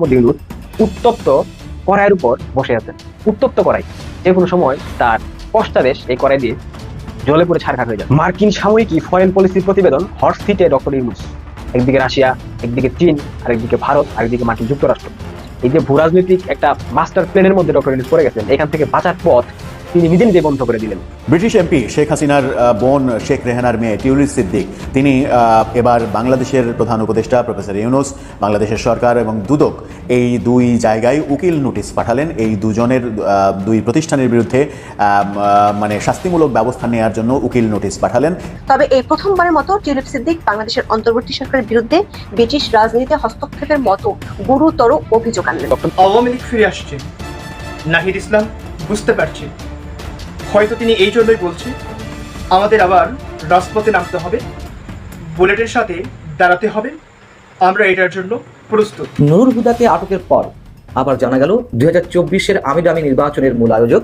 মোহাম্মদ উত্তপ্ত কড়াইয়ের উপর বসে আছেন। উত্তপ্ত কড়াই যে কোনো সময় তার পশ্চাদেশ এই কড়াই দিয়ে জলে পড়ে ছাড়খাড় হয়ে যায় মার্কিন সাময়িকী ফরেন পলিসির প্রতিবেদন হর্স সিটে ডক্টর ইউনুস, একদিকে রাশিয়া, একদিকে চীন, আরেকদিকে ভারত, আরেকদিকে মার্কিন যুক্তরাষ্ট্র। এই যে ভূরাজনৈতিক একটা মাস্টার প্ল্যানের মধ্যে ডক্টর ইউনুস পড়ে গেছেন, এখান থেকে বাঁচার পথ তিনি নিজে নিজে বন্ধ করে দিলেন। ব্রিটিশ এমপি শেখ হাসিনার বোন শেখ রেহানার মেয়ে টিউলিস সিদ্দিক তিনি এবার বাংলাদেশের প্রধান উপদেষ্টা প্রফেসর ইউনুস বাংলাদেশের সরকার এবং দুদক এই দুই জায়গায় উকিল নোটিশ পাঠালেন। এই দুজনের দুই প্রতিষ্ঠানের বিরুদ্ধে মানে শাস্তিমূলক ব্যবস্থা নেওয়ার জন্য উকিল নোটিশ পাঠালেন। তবে এই প্রথমবারের মতো টিউলিপ সিদ্দিক বাংলাদেশের অন্তর্বর্তী সরকারের বিরুদ্ধে ব্রিটিশ রাজনীতিতে হস্তক্ষেপের মতো গুরুতর অভিযোগ আনলেন। আওয়ামী লীগ ফিরে আসছে। নাহিদ ইসলাম বুঝতে পারছি হয়তো তিনি এই জন্যই বলছে, আমাদের আবার রাজপথে নামতে হবে, বুলেটের সাথে দাঁড়াতে হবে, আমরা এটার জন্য প্রস্তুত। নুরুল হুদাকে আটকের পর আবার জানা গেল দুই হাজার চব্বিশের আমিরামি নির্বাচনের মূল আয়োজক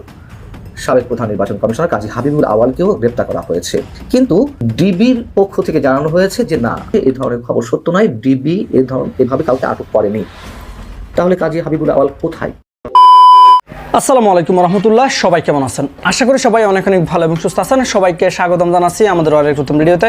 সাবেক প্রধান নির্বাচন কমিশনার কাজী হাবিবুল আওয়ালকেও গ্রেপ্তার করা হয়েছে। কিন্তু ডিবির পক্ষ থেকে জানানো হয়েছে যে, না এই ধরনের খবর সত্য নয়, ডিবি এ ধরনের এভাবে কাউকে আটক করেনি। তাহলে কাজী হাবিবুল আওয়াল কোথায়? আসসালামু আলাইকুম রহমতুল্লাহ, সবাই কেমন আছেন? আশা করি সবাই অনেক অনেক ভালো এবং সুস্থ আছেন। সবাইকে স্বাগতম জানাচ্ছি আমাদের অনেক নতুন ভিডিওতে।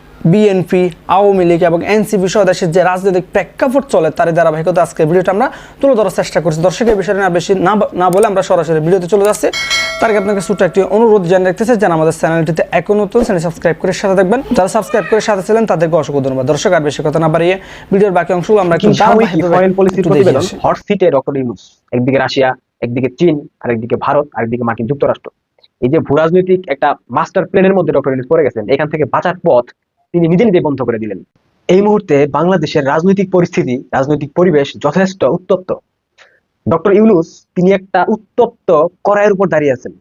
বিএনপি আওয়ামী লীগ এবং এনসিপি সহ দেশের যে রাজনৈতিক প্রেক্ষাপট চলে তার ধারাবাহিকতা আজকের ভিডিওটা আমরা তুলে ধরার চেষ্টা করছি। দর্শকের বিষয়টা না বেশি না না বলে আমরা সরাসরি ভিডিওতে চলে যাচ্ছি। তার আগে আপনাকে ছোট্ট একটি অনুরোধ জানিয়ে রাখতেছে যেন আমাদের চ্যানেলটিতে এখন নতুন চ্যানেল সাবস্ক্রাইব করে সাথে দেখবেন যারা সাবস্ক্রাইব করে সাথে ছিলেন তাদেরকে অসংখ্য ধন্যবাদ। দর্শক আর বেশি কথা না বাড়িয়ে ভিডিওর বাকি অংশগুলো আমরা। হট সিটে ডক্টর ইউনুস একদিকে রাশিয়া একদিকে চীন আরেকদিকে ভারত আরেকদিকে মার্কিন যুক্তরাষ্ট্র। এই যে ভূরাজনৈতিক একটা মাস্টার প্ল্যানের মধ্যে ডক্টর ইউনুস পড়ে গেছেন এখান থেকে বাঁচার পথ তিনি নিজে নিজে বন্ধ করে দিলেন। এই মুহূর্তে বাংলাদেশের রাজনৈতিক পরিস্থিতি, রাজনৈতিক পরিবেশ যথেষ্ট উত্তপ্ত। ডক্টর ইউনুস, তিনি একটা উত্তপ্ত কড়াইয়ের উপর দাঁড়িয়ে আছেন।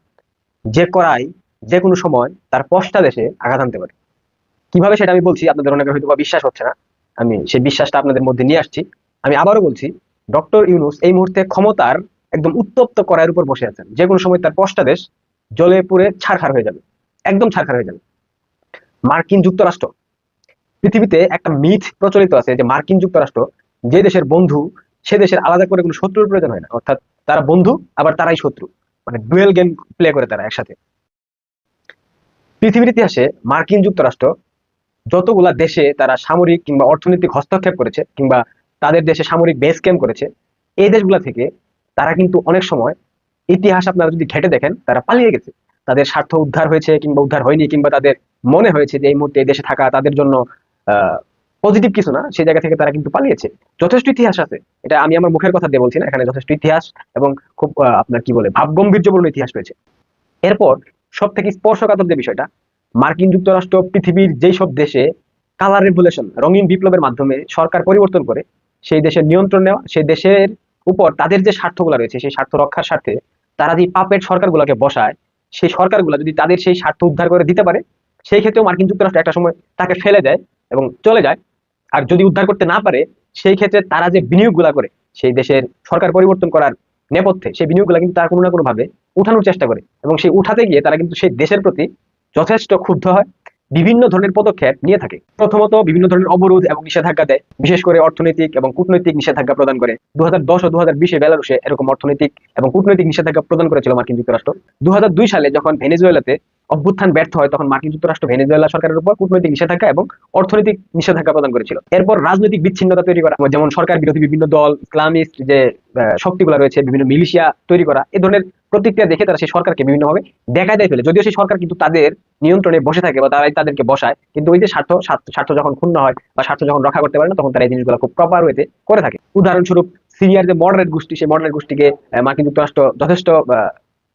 যে কড়াই যে কোনো সময় তার পশ্চা দেশে আঘাত আনতে পারে। কীভাবে সেটা আমি বলছি আপনাদের অনেকে হয়তো বা বিশ্বাস হচ্ছে না। আমি সেই বিশ্বাসটা আপনাদের মধ্যে নিয়ে আসছি। আমি আবারও বলছি, ডক্টর ইউনুস এই মুহূর্তে ক্ষমতার একদম উত্তপ্ত করার উপর বসে আছেন। যে কোনো সময় তার পশ্চাদেশ জলে পুড়ে ছারখার হয়ে যাবে। একদম ছারখার হয়ে যাবে। মার্কিন যুক্তরাষ্ট্র পৃথিবীতে একটা মিথ প্রচলিত আছে যে মার্কিন যুক্তরাষ্ট্র যে দেশের বন্ধু, সে দেশের আলাদা করে কোনো শত্রুর প্রয়োজন হয় না। অর্থাৎ তারা বন্ধু, আবার তারাই শত্রু। মানে ডুয়েল গেম প্লে করে তারা একসাথে। পৃথিবীর ইতিহাসে মার্কিন যুক্তরাষ্ট্র যতগুলা দেশে তারা সামরিক কিংবা অর্থনৈতিক হস্তক্ষেপ করেছে কিংবা তাদের দেশে সামরিক বেস ক্যাম্প করেছে, এই দেশগুলা থেকে তারা কিন্তু অনেক সময় ইতিহাস আপনারা যদি ঘেটে দেখেন, তারা পালিয়ে গেছে। তাদের স্বার্থ উদ্ধার হয়েছে কিংবা উদ্ধার হয়নি কিংবা তাদের মনে হয়েছে যে এই মুহূর্তে এই দেশে থাকা তাদের জন্য পজিটিভ কিছু না, সেই জায়গা থেকে তারা কিন্তু পালিয়েছে। যথেষ্ট ইতিহাস আছে। এটা আমি আমার মুখের কথা দিয়ে বলছি না, এখানে যথেষ্ট ইতিহাস এবং খুব আপনার কি বলে, ভাবগম্ভীর্যপূর্ণ ইতিহাস রয়েছে। এরপর সব থেকে স্পর্শকাতর যে বিষয়টা, মার্কিন যুক্তরাষ্ট্র পৃথিবীর যেই সব দেশে কালার রেভুলেশন রঙিন বিপ্লবের মাধ্যমে সরকার পরিবর্তন করে, সেই দেশের নিয়ন্ত্রণ নেওয়া, সেই দেশের উপর তাদের যে স্বার্থগুলো রয়েছে, সেই স্বার্থ রক্ষার স্বার্থে তারা যে পাপেট সরকারগুলোকে বসায়, সেই সরকারগুলো যদি তাদের সেই স্বার্থ উদ্ধার করে দিতে পারে, সেই ক্ষেত্রেও মার্কিন যুক্তরাষ্ট্র একটা সময় তাকে ফেলে দেয়। এবং চলে যায়। আর যদি উদ্ধার করতে না পারে, সেই ক্ষেত্রে তারা যে বিনিয়োগগুলা করে, সেই দেশের সরকার পরিবর্তন করার নেপথ্যে সেই বিনিয়োগগুলা কিন্তু তারা কোনো না কোনো ভাবে উঠানোর চেষ্টা করে এবং সেই উঠাতে গিয়ে তারা কিন্তু সেই দেশের প্রতি যথেষ্ট ক্ষুব্ধ হয়, বিভিন্ন ধরনের পদক্ষেপ নিয়ে থাকে। প্রথমত বিভিন্ন ধরনের অবরোধ এবং নিষেধাজ্ঞা দেয়, বিশেষ করে অর্থনৈতিক এবং কূটনৈতিক নিষেধাজ্ঞা প্রদান করে। দু হাজার দশ ও দু হাজার বিশে বেলারুশে এরকম অর্থনৈতিক এবং কূটনৈতিক নিষেধাজ্ঞা প্রদান করেছিল মার্কিন যুক্তরাষ্ট্র। দু হাজার দুই সালে যখন ভেনেজুয়েলাতে অভ্যুত্থান ব্যর্থ হয়, তখন মার্কিন যুক্তরাষ্ট্র ভেনেজুয়েলা সরকারের উপর কূটনৈতিক নিষেধাজ্ঞা এবং অর্থনৈতিক নিষেধাজ্ঞা প্রদান করেছিল। এরপর রাজনৈতিক বিচ্ছিন্নতা তৈরি করা, যেমন সরকার বিরোধী বিভিন্ন দল, ইসলামিস্ট যে শক্তিগুলো রয়েছে, বিভিন্ন মিলিশিয়া তৈরি করা, এ ধরনের প্রতিক্রিয়া দেখে তারা সেই সরকারকে বিভিন্নভাবে দেখায় দেয় ফেলে। যদিও সেই সরকার কিন্তু তাদের নিয়ন্ত্রণে বসে থাকে বা তারাই তাদেরকে বসায়, কিন্তু ওই যে স্বার্থ, স্বার্থ- যখন ক্ষুণ্ণ হয় বা স্বার্থ যখন রক্ষা করতে পারে না, তখন তারা এই জিনিসগুলো খুব প্রপার ওয়েতে করে থাকে। উদাহরণস্বরূপ সিরিয়ার যে মডারেট গোষ্ঠী, সেই মডারেট গোষ্ঠীকে মার্কিন যুক্তরাষ্ট্র যথেষ্ট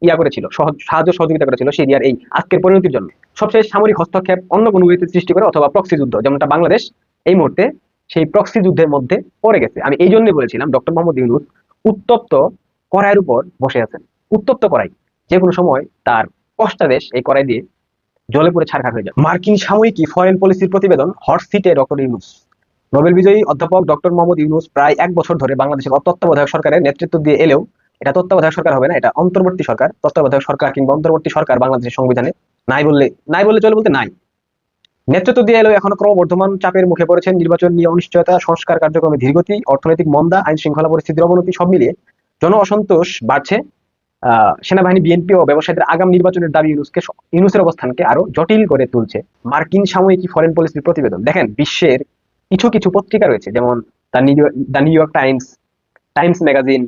ইয়া করেছিল সাহায্য সহযোগিতা করেছিল সিরিয়ার এই আজকের পরিণতির জন্য। সবশেষ সামরিক হস্তক্ষেপ অন্য কোনো ওয়েতে সৃষ্টি করে অথবা প্রক্সি যুদ্ধ, যেমনটা বাংলাদেশ এই মুহূর্তে সেই প্রক্সি যুদ্ধের মধ্যে পড়ে গেছে। আমি এই জন্যই বলেছিলাম, ডক্টর মোহাম্মদ ইউনুস উত্তপ্ত কড়াইয়ের উপর বসে আছেন। উত্তপ্ত কড়াই যে কোনো সময় তার কষ্টাদেশ এই করাই দিয়ে জলে পড়ে ছাড়খার হয়ে যায় মার্কিন সাময়িকী ফরেন পলিসির প্রতিবেদন হট সিটে ডক্টর ইউনুস। নোবেল বিজয়ী অধ্যাপক ডক্টর মোহাম্মদ ইউনুস প্রায় এক বছর ধরে বাংলাদেশের তত্ত্বাবধায়ক সরকারের নেতৃত্ব দিয়ে এলেও এটা তত্ত্বাবধায়ক সরকার হবে না, এটা অন্তর্বর্তী সরকার। তত্ত্বাবধায়ক সরকার কিংবা অন্তর্বর্তী সরকার বাংলাদেশের সংবিধানে নাই বললে নাই বললে চলে বলতে নাই। নেতৃত্ব দিয়ে এলেও এখনও ক্রমবর্ধমান চাপের মুখে পড়েছেন নির্বাচন নিয়ে অনিশ্চয়তা, সংস্কার কার্যক্রমে ধীরগতি, অর্থনৈতিক মন্দা, আইন শৃঙ্খলা পরিস্থিতির অবনতি সব মিলিয়ে জন অসন্তোষ বাড়ছে। সেনাবাহিনী, বিএনপি ও ব্যবসায়ীদের আগাম নির্বাচনের দাবি ইউনুসকে ইউনুসের অবস্থানকে আরও জটিল করে তুলছে। মার্কিন সাময়িকী ফরেন পলিসির প্রতিবেদন। দেখেন, বিশ্বের কিছু কিছু পত্রিকা রয়েছে, যেমন the New York Times Times magazine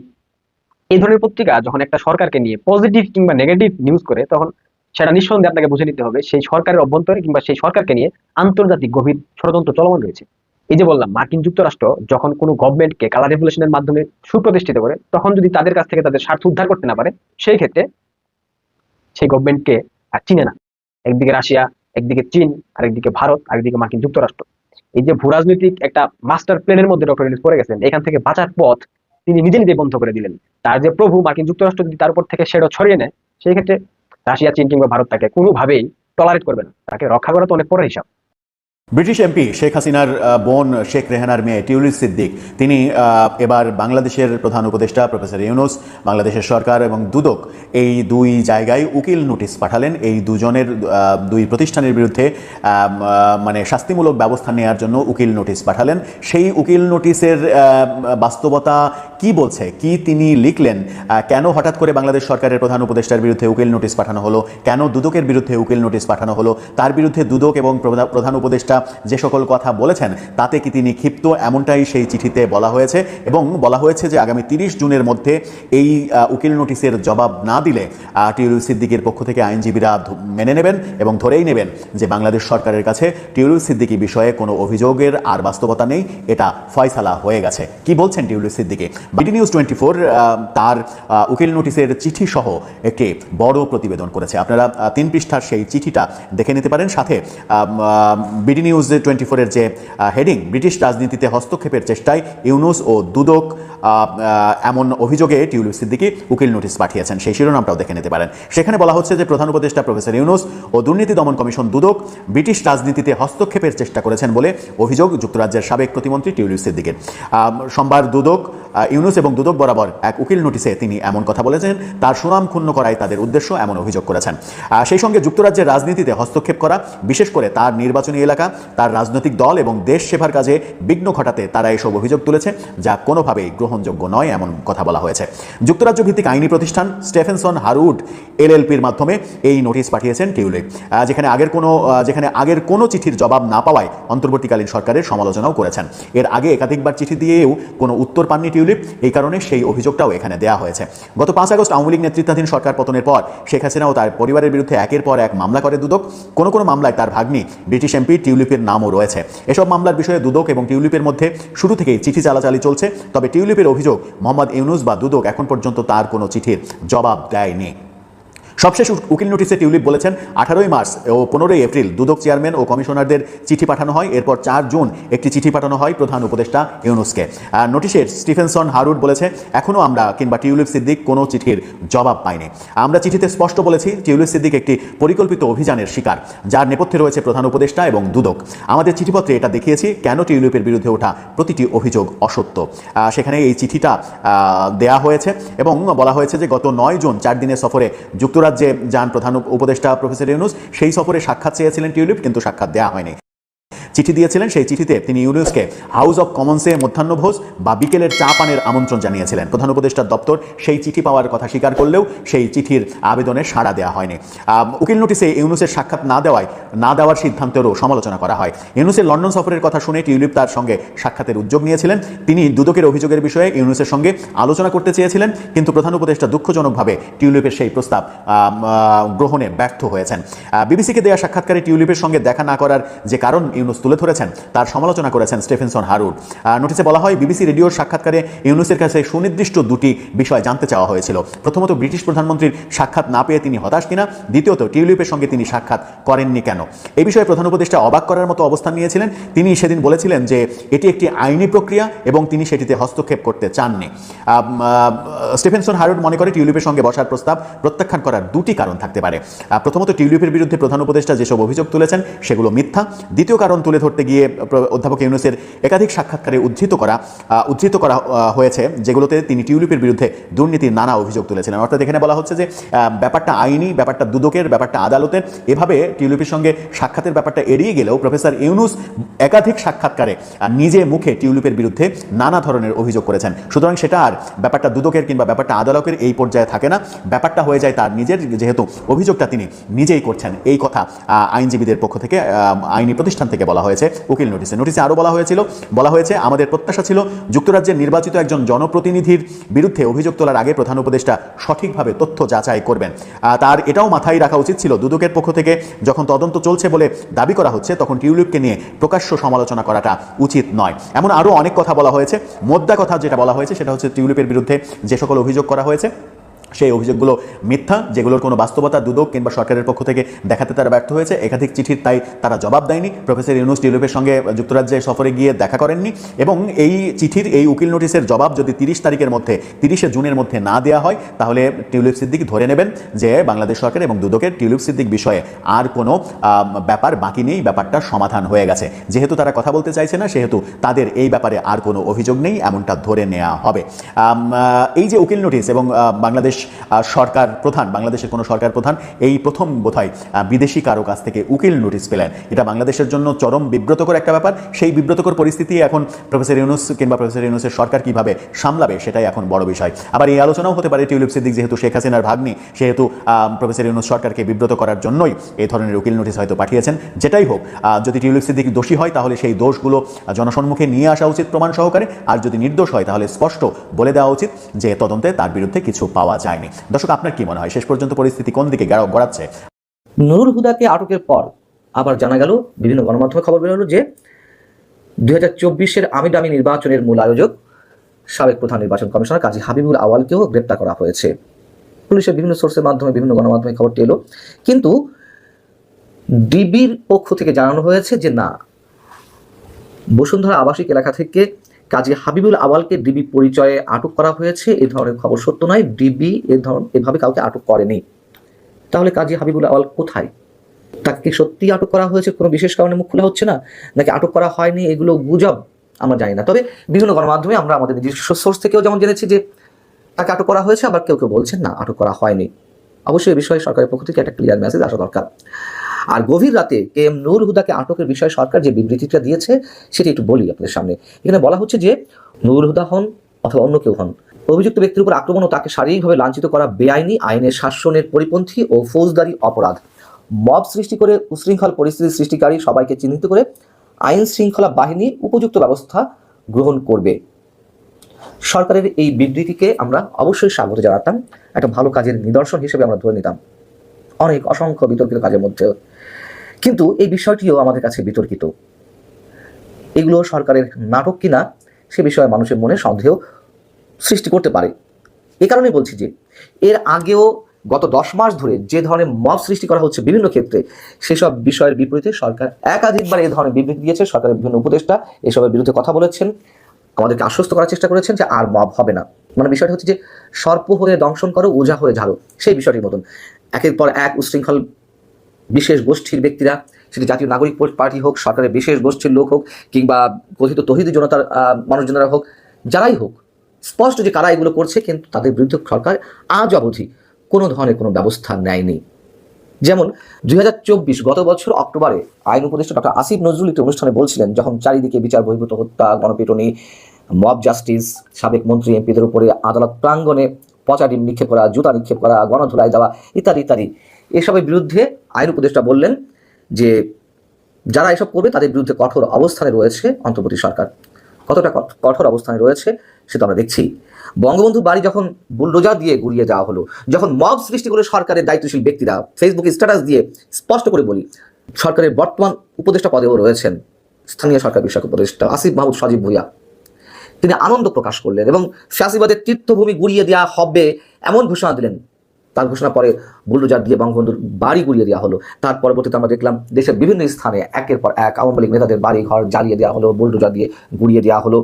এই ধরনের পত্রিকা যখন একটা সরকারকে নিয়ে পজিটিভ কিংবা নেগেটিভ নিউজ করে, তখন সেটা নিঃসন্দেহে আপনাকে বুঝে নিতে হবে সেই সরকারের অভ্যন্তরে কিংবা সেই সরকারকে নিয়ে আন্তর্জাতিক গভীর ষড়যন্ত্র চলমান রয়েছে। এই যে বললাম, মার্কিন যুক্তরাষ্ট্র যখন কোনো গভর্নমেন্টকে কালার রেভুলেশনের মাধ্যমে সুপ্রতিষ্ঠিত করে, তখন যদি তাদের কাছ থেকে তাদের স্বার্থ উদ্ধার করতে না পারে, সেই ক্ষেত্রে সেই গভর্নমেন্টকে আর চিনে না। একদিকে রাশিয়া, একদিকে চীন, আরেকদিকে ভারত, আরেকদিকে মার্কিন যুক্তরাষ্ট্র। এই যে ভূরাজনৈতিক একটা মাস্টার প্ল্যানের মধ্যে ডক্টর ইউনুস পড়ে গেছেন, এখান থেকে বাঁচার পথ তিনি নিজে নিজে বন্ধ করে দিলেন। তার যে প্রভু মার্কিন যুক্তরাষ্ট্র যদি তার উপর থেকে সেটা ছড়িয়ে নেয়, সেই ক্ষেত্রে রাশিয়া, চীন কিংবা ভারত তাকে কোনোভাবেই টলারেট করবে না। তাকে রক্ষা করা তো অনেক পরের হিসাব। ব্রিটিশ এমপি শেখ হাসিনার বোন শেখ রেহানার মেয়ে টিউলিস সিদ্দিক, তিনি এবার বাংলাদেশের প্রধান উপদেষ্টা প্রফেসর ইউনুস, বাংলাদেশের সরকার এবং দুদক এই দুই জায়গায় উকিল নোটিশ পাঠালেন। এই দুজনের দুই প্রতিষ্ঠানের বিরুদ্ধে মানে শাস্তিমূলক ব্যবস্থা নেওয়ার জন্য উকিল নোটিশ পাঠালেন। সেই উকিল নোটিশের বাস্তবতা কি বলছে? কি তিনি লিখলেন? কেন হঠাৎ করে বাংলাদেশ সরকারের প্রধান উপদেষ্টার বিরুদ্ধে উকিল নোটিশ পাঠানো হলো? কেন দুদকের বিরুদ্ধে উকিল নোটিশ পাঠানো হলো? তার বিরুদ্ধে দুদক এবং প্রধা- প্রধান উপদেষ্টা যে সকল কথা বলেছেন, তাতে কি তিনি ক্ষিপ্ত? এমনটাই সেই চিঠিতে বলা হয়েছে এবং বলা হয়েছে যে আগামী তিরিশ জুনের মধ্যে এই উকিল নোটিশের জবাব না দিলে টিউরুল সিদ্দিকির পক্ষ থেকে আইনজীবীরা মেনে নেবেন এবং ধরেই নেবেন যে বাংলাদেশ সরকারের কাছে টিউরুল সিদ্দিকি বিষয়ে কোনো অভিযোগের আর বাস্তবতা নেই। এটা ফয়সালা হয়ে গেছে। কি বলছেন টিউরুল Siddiqui? BD news twenty four তার উকিল নোটিশের চিঠি সহ একটি বড় প্রতিবেদন করেছে। আপনারা তিন পৃষ্ঠার সেই চিঠিটা দেখে নিতে পারেন। সাথে বিডি নিউজ টোয়েন্টি ফোরের যে হেডিং ব্রিটিশ রাজনীতিতে হস্তক্ষেপের চেষ্টায় ইউনুস ও দুদক এমন অভিযোগে টিউলিপ সিদ্দিকি উকিল নোটিশ পাঠিয়েছেন। সেই শিরোনামটাও দেখে নিতে পারেন। সেখানে বলা হচ্ছে যে, প্রধান উপদেষ্টা প্রফেসর ইউনুস ও দুর্নীতি দমন কমিশন দুদক ব্রিটিশ রাজনীতিতে হস্তক্ষেপের চেষ্টা করেছেন বলে অভিযোগ যুক্তরাজ্যের সাবেক প্রতিমন্ত্রী টিউলিপ সিদ্দিকের। সোমবার দুদক ইউনুস এবং দুদক বরাবর এক উকিল নোটিশে তিনি এমন কথা বলেছেন। তার সুনাম ক্ষুণ্ণ করাই তাদের উদ্দেশ্য, এমন অভিযোগ করেছেন। সেই সঙ্গে যুক্তরাজ্যের রাজনীতিতে হস্তক্ষেপ করা, বিশেষ করে তার নির্বাচনী এলাকা তার রাজনৈতিক দল এবং দেশ সেবার কাজে বিঘ্ন ঘটাতে তারা এসব অভিযোগ তুলেছে, যা কোনোভাবেই গ্রহণযোগ্য নয় এমন কথা বলা হয়েছে। যুক্তরাজ্য ভিত্তিক আইনি প্রতিষ্ঠান স্টেফেনসন হারুড এলএলপির মাধ্যমে এই নোটিশ পাঠিয়েছেন টিউলিপ। যেখানে আগের কোনো যেখানে আগের কোনো চিঠির জবাব না পাওয়ায় অন্তর্বর্তীকালীন সরকারের সমালোচনাও করেছেন। এর আগে একাধিকবার চিঠি দিয়েও কোনো উত্তর পাননি টিউলিপ, এই কারণে সেই অভিযোগটাও এখানে দেওয়া হয়েছে। গত পাঁচ আগস্ট আওয়ামী লীগ নেতৃত্বাধীন সরকার পতনের পর শেখ হাসিনা ও তার পরিবারের বিরুদ্ধে একের পর এক মামলা করে দুদক। কোনো কোনো মামলায় তার ভাগ্নি, ব্রিটিশ এমপি টিউলিপের নামও রয়েছে। এসব মামলার বিষয়ে দুদক এবং টিউলিপের মধ্যে শুরু থেকেই চিঠি চালাচালি চলছে, তবে টিউলিপের অভিযোগ মোহাম্মদ ইউনুস বা দুদক এখন পর্যন্ত তার কোনো চিঠির জবাব দেয়নি। সবশেষ উকিল নোটিশে টিউলিপ বলেছেন, আঠারোই মার্চ ও পনেরোই এপ্রিল দুদক চেয়ারম্যান ও কমিশনারদের চিঠি পাঠানো হয়। এরপর চার জুন একটি চিঠি পাঠানো হয় প্রধান উপদেষ্টা ইউনুসকে। নোটিশের স্টিফেনসন হারুড বলেছে এখনও আমরা কিংবা টিউলিপ সিদ্দিক কোনো চিঠির জবাব পাইনি। আমরা চিঠিতে স্পষ্ট বলেছি, টিউলিপ সিদ্দিক একটি পরিকল্পিত অভিযানের শিকার, যার নেপথ্যে রয়েছে প্রধান উপদেষ্টা এবং দুদক। আমাদের চিঠিপত্রে এটা দেখিয়েছি, কেন টিউলিপের বিরুদ্ধে ওঠা প্রতিটি অভিযোগ অসত্য। সেখানে এই চিঠিটা দেয়া হয়েছে এবং বলা হয়েছে যে গত নয় জুন চার দিনের সফরে যুক্তরাজ্যে যান প্রধান উপদেষ্টা প্রফেসর ইউনুস। সেই সফরে সাক্ষাৎ চেয়েছিলেন টিউলিপ, কিন্তু সাক্ষাৎ দেওয়া হয়নি। চিঠি দিয়েছিলেন। সেই চিঠিতে তিনি ইউনুসকে হাউস অব কমন্সে মধ্যাহ্নভোজ বা বিকেলের চা পানের আমন্ত্রণ জানিয়েছিলেন। প্রধান উপদেষ্টার দপ্তর সেই চিঠি পাওয়ার কথা স্বীকার করলেও সেই চিঠির আবেদনে সাড়া দেওয়া হয়নি। উকিল নোটিসে ইউনুসের সাক্ষাৎ না দেওয়ায়, না দেওয়ার সিদ্ধান্তেরও সমালোচনা করা হয়। ইউনুসের লন্ডন সফরের কথা শুনে টিউলিপ তার সঙ্গে সাক্ষাতের উদ্যোগ নিয়েছিলেন। তিনি দুদকের অভিযোগের বিষয়ে ইউনুসের সঙ্গে আলোচনা করতে চেয়েছিলেন, কিন্তু প্রধান উপদেষ্টা দুঃখজনকভাবে টিউলিপের সেই প্রস্তাব গ্রহণে ব্যর্থ হয়েছেন। বিবিসিকে দেওয়া সাক্ষাৎকারে টিউলিপের সঙ্গে দেখা না করার যে কারণ ইউনুস ইউনুস তুলে ধরেছেন, তার সমালোচনা করেছেন স্টেফেনসন হারুড নোটিশে বলা হয়, বিবিসি রেডিওর সাক্ষাৎকারে ইউনুসের কাছে সুনির্দিষ্ট দুটি বিষয় জানতে চাওয়া হয়েছিল। প্রথমত, ব্রিটিশ প্রধানমন্ত্রীর সাক্ষাৎ না পেয়ে তিনি হতাশ কিনা? দ্বিতীয়ত, টিউলিপের সঙ্গে তিনি সাক্ষাৎ করেননি কেন? এই বিষয়ে প্রধান উপদেষ্টা অবাক করার মতো অবস্থান নিয়েছিলেন। তিনি সেদিন বলেছিলেন যে, এটি একটি আইনি প্রক্রিয়া এবং তিনি সেটিতে হস্তক্ষেপ করতে চাননি। স্টিফেনসন হারুড মনে করে টিউলিপের সঙ্গে বসার প্রস্তাব প্রত্যাখ্যান করার দুটি কারণ থাকতে পারে। প্রথমত, টিউলিপের বিরুদ্ধে প্রধান উপদেষ্টা যেসব অভিযোগ তুলেছেন, সেগুলো মিথ্যা। দ্বিতীয় কারণ তুলে ধরতে গিয়ে অধ্যাপক ইউনুসের একাধিক সাক্ষাৎকারে উদ্ধৃত করা উদ্ধৃত করা হয়েছে, যেগুলোতে তিনি টিউলিপের বিরুদ্ধে দুর্নীতির নানা অভিযোগ তুলেছিলেন। অর্থাৎ এখানে বলা হচ্ছে যে ব্যাপারটা আইনি, ব্যাপারটা দুদকের, ব্যাপারটা আদালতের, এভাবে টিউলিপের সঙ্গে সাক্ষাতের ব্যাপারটা এড়িয়ে গেলেও প্রফেসর ইউনুস একাধিক সাক্ষাৎকারে নিজে মুখে টিউলিপের বিরুদ্ধে নানা ধরনের অভিযোগ করেছেন। সুতরাং সেটা আর ব্যাপারটা দুদকের কিংবা ব্যাপারটা আদালতের এই পর্যায়ে থাকে না। ব্যাপারটা হয়ে যায় তার নিজের, যেহেতু অভিযোগটা তিনি নিজেই করছেন। এই কথা আইনজীবীদের পক্ষ থেকে আইনি প্রতিষ্ঠান থেকে বলা হয়েছে, উকিল নোটিশে নোটিশে আরও বলা হয়েছিল, বলা হয়েছে, আমাদের প্রত্যাশা ছিল যুক্তরাজ্যের নির্বাচিত একজন জনপ্রতিনিধির বিরুদ্ধে অভিযোগ তোলার আগে প্রধান উপদেষ্টা সঠিকভাবে তথ্য যাচাই করবেন। তার এটাও মাথায় রাখা উচিত ছিল, দুদকের পক্ষ থেকে যখন তদন্ত চলছে বলে দাবি করা হচ্ছে, তখন টিউলিপকে নিয়ে প্রকাশ্য সমালোচনা করাটা উচিত নয়। এমন আরও অনেক কথা বলা হয়েছে। মোদ্দা কথা যেটা বলা হয়েছে, সেটা হচ্ছে টিউলিপের বিরুদ্ধে যে সকল অভিযোগ করা হয়েছে সেই অভিযোগগুলো মিথ্যা যেগুলোর কোনো বাস্তবতা দুদক কিংবা সরকারের পক্ষ থেকে দেখাতে তারা ব্যর্থ হয়েছে। একাধিক চিঠির তাই তারা জবাব দেয়নি। প্রফেসর ইউনুস টিউলিপের সঙ্গে যুক্তরাজ্যে সফরে গিয়ে দেখা করেননি এবং এই চিঠির এই উকিল নোটিশের জবাব যদি তিরিশ তারিখের মধ্যে তিরিশে জুনের মধ্যে না দেওয়া হয় তাহলে টিউলিপ সিদ্দিক ধরে নেবেন যে বাংলাদেশ সরকার এবং দুদকের টিউলিপ সিদ্দিক বিষয়ে আর কোনো ব্যাপার বাকি নেই ব্যাপারটা সমাধান হয়ে গেছে। যেহেতু তারা কথা বলতে চাইছে না সেহেতু তাদের এই ব্যাপারে আর কোনো অভিযোগ নেই এমনটা ধরে নেওয়া হবে। এই যে উকিল নোটিশ এবং আহ, বাংলাদেশ সরকার প্রধান, বাংলাদেশের কোনো সরকার প্রধান, এই প্রথম বোধহয় বিদেশি কারও কাছ থেকে উকিল নোটিশ পেলেন। এটা বাংলাদেশের জন্য চরম বিব্রতকর একটা ব্যাপার। সেই বিব্রতকর পরিস্থিতি এখন প্রফেসর ইউনুস কিংবা প্রফেসর ইউনুসের সরকার কীভাবে সামলাবে সেটাই এখন বড় বিষয়। আবার এই আলোচনাও হতে পারে টিউলিপ সিদ্দিক, যেহেতু শেখ হাসিনার ভাগ্নি, সেহেতু প্রফেসর ইউনুস সরকারকে বিব্রত করার জন্যই এই ধরনের উকিল নোটিশ হয়তো পাঠিয়েছেন। যেটাই হোক যদি টিউলিপ সিদ্দিক দোষী হয়, তাহলে সেই দোষগুলো জনসম্মুখে নিয়ে আসা উচিত প্রমাণ সহকারে। আর যদি নির্দোষ হয়, তাহলে স্পষ্ট বলে দেওয়া উচিত যে তদন্তে তার বিরুদ্ধে কিছু পাওয়া যায়নি। দর্শক, আপনার কি মনে হয়? শেষ পর্যন্ত পরিস্থিতি কোন দিকে গড়া- গড়াচ্ছে? নুরুল হুদাকে আটকের পর আবার জানা গেল, বিভিন্ন গণমাধ্যমে খবর বেরোলো যে দুই হাজার চব্বিশের আমির দামি নির্বাচনের মূল আয়োজক সাবেক প্রধান নির্বাচন কমিশনার কাজী হাবিবুল আওয়ালকেও গ্রেপ্তার করা হয়েছে। পুলিশের বিভিন্ন সোর্সের মাধ্যমে বিভিন্ন গণমাধ্যমে খবরটি এলো। কিন্তু ডিবির পক্ষ থেকে জানানো হয়েছে যে না, বসুন্ধরা আবাসিক এলাকা থেকে কাজী হাবিবুল আওয়ালকে ডিবি পরিচয়ে আটক করা হয়েছে। এ ধরনের খবর সত্য নয়। ডিবি এ ধরন, এভাবে কাউকে আটক করেনি। তাহলে কাজী হাবিবুল আওয়াল কোথায়? তাকে সত্যি আটক করা হয়েছে? কোনো বিশেষ কারণে মুখ খোলা হচ্ছে না? নাকি আটক করা হয়নি? এগুলো গুজব? আমরা জানি না। তবে বিভিন্ন গণমাধ্যমে আমরা আমাদের নিজস্ব সোর্স থেকেও যেমন জেনেছি যে তাকে আটক করা হয়েছে, আবার কেউ কেউ বলছেন, না, আটক করা হয়নি। অবশ্যই এই বিষয়ে সরকারের পক্ষ থেকে একটা ক্লিয়ার মেসেজ আসা দরকার। আর গভীর রাতে কে এম নুর হুদাকে আটকের বিষয়ে সরকার যে বিবৃতিটা দিয়েছে, সেটি একটু বলি আপনাদের সামনে। এখানে বলা হচ্ছে যে, নুর হুদা হন অথবা অন্য কেউ হন। অভিযুক্ত ব্যক্তির উপর আক্রমণ ও তাকে শারীরিকভাবে লাঞ্ছিত করা বেআইনি আইনের শাসনের পরিপন্থী ও ফৌজদারি অপরাধ। মব সৃষ্টি করে উশৃঙ্খল পরিস্থিতি সৃষ্টিকারী সবাইকে চিহ্নিত করে আইন শৃঙ্খলা বাহিনী উপযুক্ত ব্যবস্থা গ্রহণ করবে। সরকারের এই বিবৃতিকে আমরা অবশ্যই স্বাগত জানাতাম। একটা ভালো কাজের নিদর্শন হিসেবে আমরা ধরে নিতাম। অনেক অসংখ্য বিতর্কিত কাজের মধ্যে কিন্তু এই বিষয়টিও আমাদের কাছে বিতর্কিত। এগুলো সরকারের নাটক কিনা, সে বিষয়ে মানুষের মনে সন্দেহ সৃষ্টি করতে পারে। এ কারণে বলছি যে, এর আগেও গত দশ মাস ধরে যে ধরনের মব সৃষ্টি করা হচ্ছে বিভিন্ন ক্ষেত্রে, সেসব বিষয়ের বিপরীতে সরকার একাধিকবার এই ধরনের বিবৃতি দিয়েছে। সরকারের বিভিন্ন উপদেষ্টা এসবের বিরুদ্ধে কথা বলেছেন। আমাদেরকে আশ্বস্ত করার চেষ্টা করেছেন যে আর মব হবে না। মানে বিষয়টা হচ্ছে যে, সর্প হয়ে দংশন করো ওঝা হয়ে ঝাড়ো। সেই বিষয়টির মতন। একের পর এক উশৃঙ্খল বিশেষ গোষ্ঠীর ব্যক্তিরা, সেটি জাতীয় নাগরিক পার্টি হোক, সরকারের বিশেষ গোষ্ঠীর লোক হোক, কিংবা কথিত তহিদি জনতার মানুষজনেরা হোক, যারাই হোক, স্পষ্ট যে কারা এগুলো করছে, কিন্তু তাদের বিরুদ্ধে সরকার আজ অবধি কোনো ধরনের কোনো ব্যবস্থা নেয়নি। যেমন দুই হাজার চব্বিশ গত বছর অক্টোবরে আইন উপদেষ্টা ডক্টর আসিফ নজরুল একটি অনুষ্ঠানে বলছিলেন, যখন চারিদিকে বিচার, বহির্ভূত হত্যা, গণপিটুনি, মব জাস্টিস, সাবেক মন্ত্রী এমপিদের উপরে আদালত প্রাঙ্গণে পচা ডিম নিক্ষেপ করা, জুতা নিক্ষেপ করা, গণধুলাই দেওয়া ইত্যাদি ইত্যাদি। এসবের বিরুদ্ধে আইন উপদেষ্টা বললেন যে যারা এসব করবে তাদের বিরুদ্ধে কঠোর অবস্থানে রয়েছে অন্তর্বর্তী সরকার। কতটা কঠ- কঠোর অবস্থানে রয়েছে সেটা আমরা দেখছি। বঙ্গবন্ধু বাড়ি যখন বুলডোজার দিয়ে গুড়িয়ে যাওয়া হলো, যখন মব সৃষ্টি করে সরকারের দায়িত্বশীল ব্যক্তিরা ফেসবুকে স্ট্যাটাস দিয়ে স্পষ্ট করে বলি, সরকারের বর্তমান উপদেষ্টা পদেও রয়েছেন স্থানীয় সরকার বিষয়ক উপদেষ্টা আসিফ মাহমুদ সজীব ভুইয়া। তিনি আনন্দ প্রকাশ করলেন এবং ফ্যাসিবাদের তীর্থভূমি গুড়িয়ে দেওয়া হবে এমন ঘোষণা দিলেন। তার ঘোষণা পরে বুলডোজার দিয়ে বঙ্গবন্ধুর বাড়ি গুড়িয়ে দেওয়া হলো। তার পরবর্তীতে আমরা দেখলাম, দেশের বিভিন্ন স্থানে একের পর এক আওয়ামী লীগ নেতাদের বাড়ি ঘর জ্বালিয়ে দেওয়া হলো, বুলডোজার দিয়ে গুড়িয়ে দেওয়া হলো।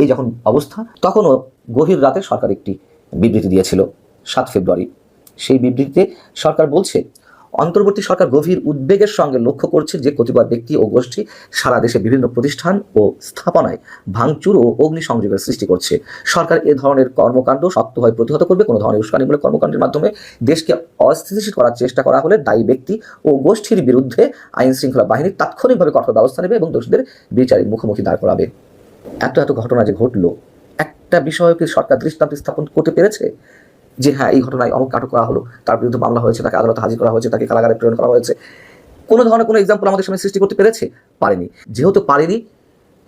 এই যখন অবস্থা, তখনও গভীর রাতে সরকার একটি বিবৃতি দিয়েছিল সাত ফেব্রুয়ারি। সেই বিবৃতিতে সরকার বলছে অন্তর্বর্তী সরকার গভীর উদ্বেগের সঙ্গে লক্ষ্য করছে যে কতিপয় ব্যক্তি ও গোষ্ঠী সারা দেশে বিভিন্ন প্রতিষ্ঠান ও স্থাপনায় ভাঙচুর ও অগ্নিসংযোগের সৃষ্টি করছে। সরকার এ ধরনের কর্মকাণ্ড শক্তভাবে প্রতিহত করবে। কোনো ধরনের উস্কানিমূলক কর্মকাণ্ডের মাধ্যমে দেশকে অস্থিতিশীল করার চেষ্টা করা হলে দায়ী ব্যক্তি ও গোষ্ঠীর বিরুদ্ধে আইন শৃঙ্খলা বাহিনী তাৎক্ষণিকভাবে কঠোর ব্যবস্থা নেবে এবং দোষীদের বিচারের মুখোমুখি দাঁড় করাবে। এত এত ঘটনা যে ঘটলো, একটা বিষয়কে সরকার দৃষ্টান্ত স্থাপন করতে পেরেছে? যে হ্যাঁ এই ঘটনায় অমুক আটক করা হলো, তার বিরুদ্ধে মামলা হয়েছে, তাকে আদালতে হাজির করা হয়েছে, তাকে কারাগারে প্রেরণ করা হয়েছে। কোনো ধরনের কোনো এক্সাম্পল আমাদের সামনে সৃষ্টি করতে পেরেছে? পারেনি। যেহেতু পারেনি,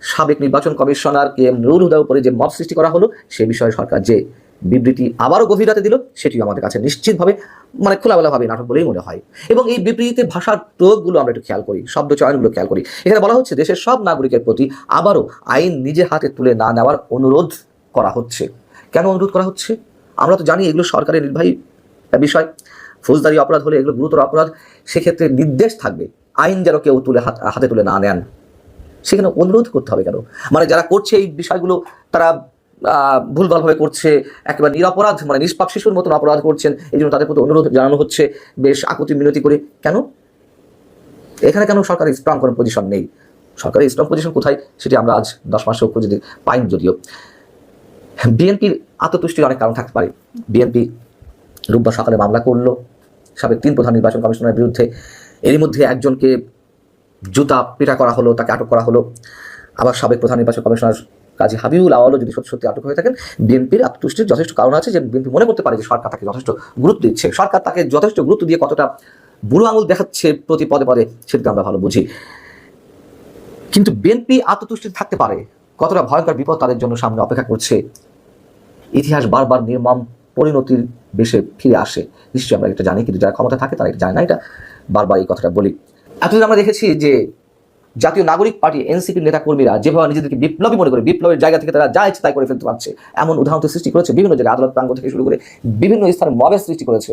সাবেক নির্বাচন কমিশনার কে এম নুরুল হুদার উপরে যে মত সৃষ্টি করা হলো, সে বিষয়ে সরকার যে বিবৃতি আবারও গভীর রাতে দিল, সেটিও আমাদের কাছে নিশ্চিতভাবে মানে খোলাবেলাভাবে নাটক বলেই মনে হয়। এবং এই বিবৃতিতে ভাষার প্রয়োগগুলো আমরা একটু খেয়াল করি, শব্দ চয়নগুলো খেয়াল করি। এখানে বলা হচ্ছে, দেশের সব নাগরিকের প্রতি আবারও আইন নিজের হাতে তুলে না নেওয়ার অনুরোধ করা হচ্ছে। কেন অনুরোধ করা হচ্ছে? আমরা তো জানি এগুলো সরকারের নির্বাহী বিষয়। ফৌজদারি অপরাধ হলে এগুলো গুরুতর অপরাধ। সেক্ষেত্রে নির্দেশ থাকবে, আইন যেন কেউ তুলে হাত তুলে না নেন। সেখানে অনুরোধ করতে হবে কেন? মানে যারা করছে এই বিষয়গুলো, তারা ভুলভালভাবে করছে, একেবারে নিরপরাধ মানে নিষ্পাপ শিশুর মতন অপরাধ করছেন, এই জন্য তাদের প্রতি অনুরোধ জানানো হচ্ছে। বেশ আকুতি মিনতি করে। কেন? এখানে কেন সরকারের স্ট্রং কোনো পজিশন নেই? সরকারের স্ট্রং পজিশন কোথায়? সেটি আমরা আজ দশ মাসেও খুঁজে পাইনি যদিও। বিএনপির আত্মতুষ্টির অনেক কারণ থাকতে পারে। বিএনপি রোববার সকালে মামলা করল। সাবেক তিন প্রধান নির্বাচন কমিশনারের বিরুদ্ধে। এরই মধ্যে একজনকে জুতা পিটা করা হলো, তাকে আটক করা হলো। আবার সাবেক প্রধান নির্বাচন কমিশনার কাজী হাবিবুল আওয়ালও যদি সত্যি সত্যি আটক হয়ে থাকেন, বিএনপির আত্মতুষ্টির যথেষ্ট কারণ আছে যে বিএনপি মনে করতে পারে যে সরকার তাকে যথেষ্ট গুরুত্ব দিচ্ছে। সরকার তাকে যথেষ্ট গুরুত্ব দিয়ে কতটা বুড়ো আঙুল দেখাচ্ছে প্রতি পদে পদে সেটা আমরা ভালো বুঝি। কিন্তু বিএনপি আত্মতুষ্টি থাকতে পারে। কতটা ভয়ঙ্কর বিপদ তাদের জন্য সামনে অপেক্ষা করছে। ইতিহাস বারবার নির্মম পরিণতির বেশে ফিরে আসে। নিশ্চয়ই আমরা এটা জানি, কিন্তু যারা ক্ষমতা থাকে তারা এটা জানে না। এটা বারবার এই কথাটা বলি। এতদিন আমরা দেখেছি যে জাতীয় নাগরিক পার্টি, এনসিপির নেতা কর্মীরা যেভাবে নিজেদেরকে বিপ্লবী মনে করে, বিপ্লবের জায়গা থেকে তারা যা ইচ্ছে তাই করে ফেলতে পারছে। এমন উদাহরণ সৃষ্টি করেছে বিভিন্ন জায়গায় আদালত প্রাঙ্গ থেকে শুরু করে বিভিন্ন স্থানে মবের সৃষ্টি করেছে।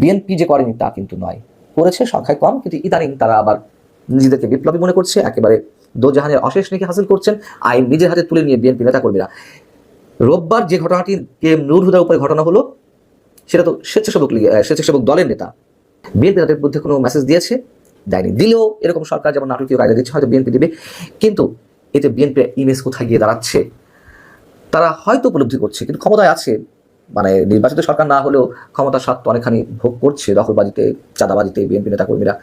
বিএনপি যে করেনি তা কিন্তু নয়। করেছে সংখ্যায় কম, কিন্তু ইদানিং তারা আবার নিজেদেরকে বিপ্লবী মনে করছে। একেবারে দোজাহানের অশেষ নাকি হাসিল করছেন। আইন নিজের হাতে তুলে নিয়ে বিএনপি নেতা কর্মীরা রোববার যে ঘটনাটি কে নুর হুদার উপরে ঘটনা হলো, সেটা তো স্বেচ্ছাসেবক স্বেচ্ছাসেবক দলের নেতা বিএনপি তাদের মধ্যে কোনো মেসেজ দিয়েছে, দেয়নি। দিলেও এরকম সরকার যেমন নাটকীয় কায়দা দিচ্ছে, হয়তো বিএনপি দেবে। কিন্তু এতে বিএনপির ইমেজ কোথায় গিয়ে দাঁড়াচ্ছে, তারা হয়তো উপলব্ধি করছে, কিন্তু ক্ষমতায় আছে। মানে নির্বাচিত সরকার না হলেও ক্ষমতার স্বার্থ অনেকখানি ভোগ করছে দখলবাজিতে, চাঁদাবাজিতে বিএনপি নেতাকর্মীরা।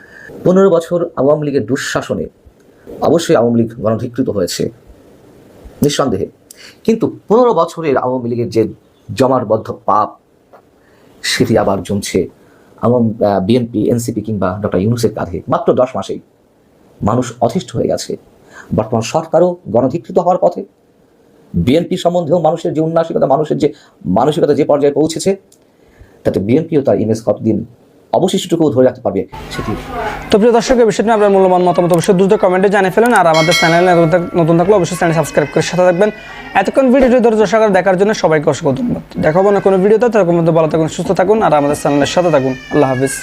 পনেরো বছর আওয়ামী লীগের দুঃশাসনে অবশ্যই আওয়ামী লীগ গণধিকৃত হয়েছে, নিঃসন্দেহে। কিন্তু পনেরো বছরের আওয়ামী লীগের যে জমাটবদ্ধ পাপ, সেটি আবার জমছে আওয়াম বিএনপি এনসিপি কিংবা ডক্টর ইউনুসের কাঁধে। মাত্র দশ মাসেই মানুষ অতিষ্ঠ হয়ে গেছে। বর্তমান সরকারও গণধিকৃত হওয়ার পথে। বিএনপি সম্বন্ধেও মানুষের যে উন্নাসিকতা মানুষের যে মানসিকতা যে পর্যায়ে পৌঁছেছে, তাতে বিএনপিও তার ইমেজ কতদিন অবশিষ্টটুকুও ধরে রাখতে পারবে সেটি। তো প্রিয় দর্শক এই বিষয়টি আপনার মূল্যবান মতামত অবশ্যই দ্রুত কমেন্টে জানিয়ে ফেলেন, আর আমাদের চ্যানেলে নতুন থাকলে অবশ্যই চ্যানেল সাবস্ক্রাইব করে সাথে থাকবেন। এতক্ষণ ভিডিওটি ধৈর্য সহকারে দেখার জন্য সবাইকে অসংখ্য ধন্যবাদ। দেখাবো না কোনো ভিডিওতে তার মধ্যে ভালো থাকুন, সুস্থ থাকুন, আর আমাদের চ্যানেলের সাথে থাকুন। আল্লাহ হাফিজ।